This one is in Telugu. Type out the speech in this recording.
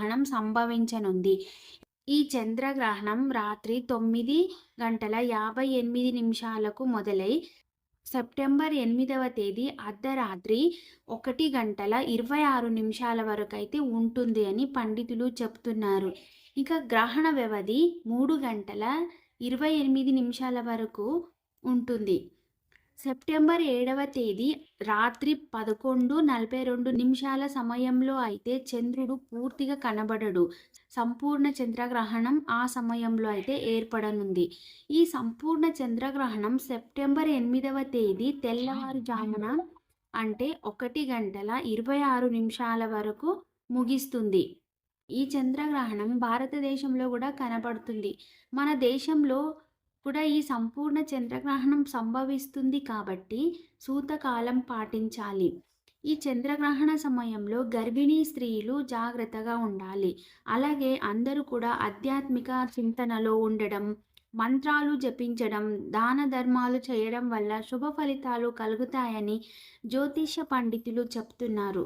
గ్రహణం సంభవించనుంది. ఈ చంద్రగ్రహణం రాత్రి తొమ్మిది గంటల యాభై ఎనిమిది నిమిషాలకు మొదలై సెప్టెంబర్ ఎనిమిదవ తేదీ అర్ధరాత్రి ఒకటి గంటల ఇరవై ఆరు నిమిషాల వరకు అయితే ఉంటుంది అని పండితులు చెప్తున్నారు. ఇక గ్రహణ వ్యవధి మూడు గంటల ఇరవై ఎనిమిది నిమిషాల వరకు ఉంటుంది. సెప్టెంబర్ ఏడవ తేదీ రాత్రి పదకొండు నలభై రెండు నిమిషాల సమయంలో అయితే చంద్రుడు పూర్తిగా కనబడడు. సంపూర్ణ చంద్రగ్రహణం ఆ సమయంలో అయితే ఏర్పడనుంది. ఈ సంపూర్ణ చంద్రగ్రహణం సెప్టెంబర్ ఎనిమిదవ తేదీ తెల్లవారుజామున అంటే ఒకటి గంటల ఇరవై ఆరు నిమిషాల వరకు ముగిస్తుంది. ఈ చంద్రగ్రహణం భారతదేశంలో కూడా కనబడుతుంది. మన దేశంలో కూడా ఈ సంపూర్ణ చంద్రగ్రహణం సంభవిస్తుంది కాబట్టి సూతకాలం పాటించాలి. ఈ చంద్రగ్రహణ సమయంలో గర్భిణీ స్త్రీలు జాగ్రత్తగా ఉండాలి. అలాగే అందరూ కూడా ఆధ్యాత్మిక చింతనలో ఉండడం మంత్రాలు జపించడం దాన ధర్మాలు చేయడం వల్ల శుభ ఫలితాలు కలుగుతాయని జ్యోతిష పండితులు చెప్తున్నారు.